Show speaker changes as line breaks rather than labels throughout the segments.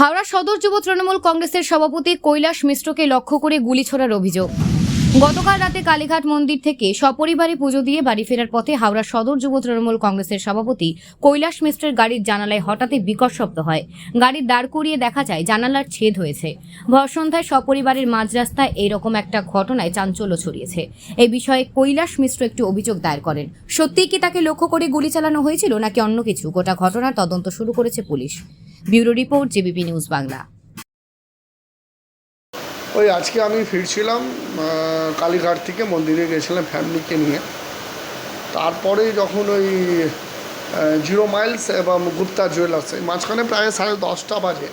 হাওড়া সদর যুব তৃণমূল কংগ্রেসের সভাপতি কৈলাস মিশ্রকে লক্ষ্য করে গুলি ছোড়ার অভিযোগ। গতকাল রাতে কালীঘাট মন্দির থেকে সপরিবারে পুজো দিয়ে বাড়ি ফেরার পথে হাওড়া সদর যুব তৃণমূল কংগ্রেসের সভাপতি কৈলাস মিশ্রের গাড়ির জানালায় হঠাৎই বিকট শব্দ হয়। গাড়ির দাঁড় করিয়ে দেখা যায়, জানালার ছেদ হয়েছে। ভর সন্ধ্যায় সপরিবারের মাঝ রাস্তায় এইরকম একটা ঘটনায় চাঞ্চল্য ছড়িয়েছে। এই বিষয়ে কৈলাস মিশ্র একটি অভিযোগ দায়ের করেন। সত্যিই কি তাকে লক্ষ্য করে গুলি চালানো হয়েছিল, নাকি অন্য কিছু? গোটা ঘটনার তদন্ত শুরু করেছে police. Bureau report JBP news Bangla.
ওই আজকে আমি ফিরছিলাম কালীঘাট থেকে মন্দিরে গেছিলাম ফ্যামিলিকে নিয়ে। তারপরে যখন ওই জিরো মাইলস এবং গুপ্তা জুয়েলার্স মাঝখানে প্রায় সাড়ে দশটা বাজে,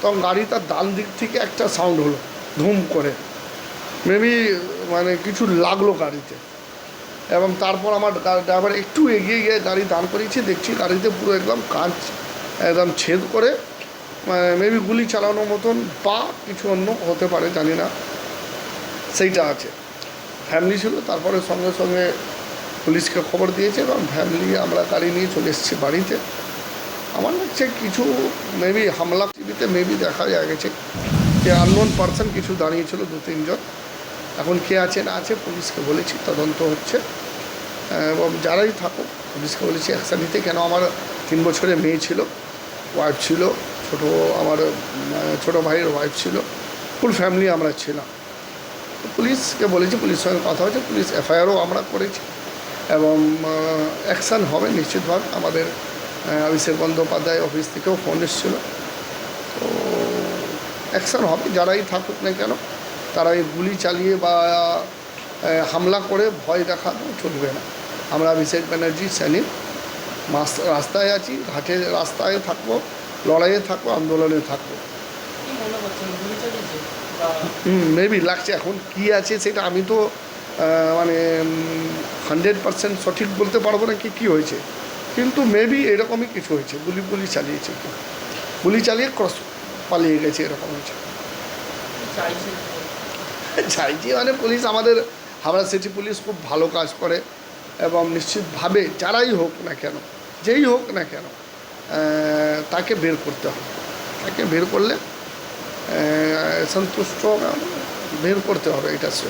তখন গাড়িটার ডান দিক থেকে একটা সাউন্ড হলো, ধুম করে। মেবি মানে কিছু লাগল গাড়িতে। এবং তারপর আমার ড্রাইভার একটু এগিয়ে গিয়ে গাড়ি দাঁড় করিয়েছি, দেখছি গাড়িতে পুরো একদম কাঁচ একদম ছেদ করে মেবি গুলি চালানোর মতন বা কিছু অন্য হতে পারে, জানি না। সেইটা আছে। ফ্যামিলি ছিল, তারপরে সঙ্গে সঙ্গে পুলিশকে খবর দিয়েছে এবং ফ্যামিলি আমরা গাড়ি নিয়ে চলে এসেছি বাড়িতে। আমার লাগছে কিছু মেবি হামলা টিভিতে মেবি দেখা যায় গেছে। যে আননোন পার্সন কিছু দাঁড়িয়েছিল, দু তিনজন এখন কে আছে, না আছে, পুলিশকে বলেছি, তদন্ত হচ্ছে। এবং যারাই থাকুক, পুলিশকে বলেছি অ্যাকশন নিতে। কেন আমার তিন বছরের মেয়ে ছিল। ওয়াইফ ছিল, ছোট আমার ছোট ভাইয়ের ওয়াইফ ছিল ফুল ফ্যামিলি আমরা ছিলাম। পুলিশকে বলেছি, পুলিশের সঙ্গে কথা হয়েছে, পুলিশ এফআইআরও আমরা করেছি এবং অ্যাকশান হবে নিশ্চিতভাবে। আমাদের অভিষেক বন্দ্যোপাধ্যায় অফিস থেকেও ফোন এসেছিল। তো অ্যাকশান হবে, যারাই থাকুক না কেন তারা এই গুলি চালিয়ে বা হামলা করে ভয় দেখানো চলবে না। আমরা অভিষেক ব্যানার্জি মাস রাস্তায় আছি ঘাটে রাস্তায় থাকব লড়াইয়ে থাকব আন্দোলনে থাকব। মেবি লাগছে। এখন কি আছে সেটা আমি তো মানে হান্ড্রেড পার্সেন্ট সঠিক বলতে পারব না কি কী হয়েছে। কিন্তু মেবি এরকমই কিছু হয়েছে। গুলি গুলি চালিয়েছে গুলি চালিয়ে ক্রস পালিয়ে গেছে এরকম হয়েছে। চাইছি মানে পুলিশ আমাদের হাওড়া সিটি পুলিশ খুব ভালো কাজ করে। এবং নিশ্চিতভাবে যারাই হোক না কেন যেই হোক না কেন আহ, তাকে বের করতে হবে তাকে বের করলে আহ, সন্তুষ্ট বের করতে হবে এটা সে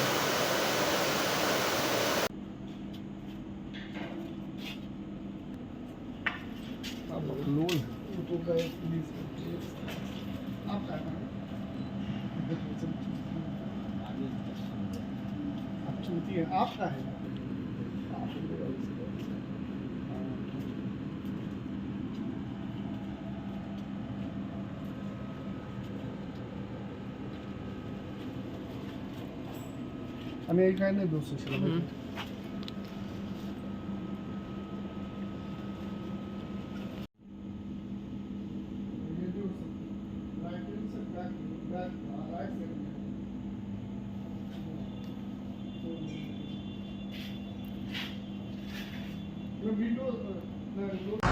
आपका है
আমি এইখানে বসেছিলাম
window, uh, the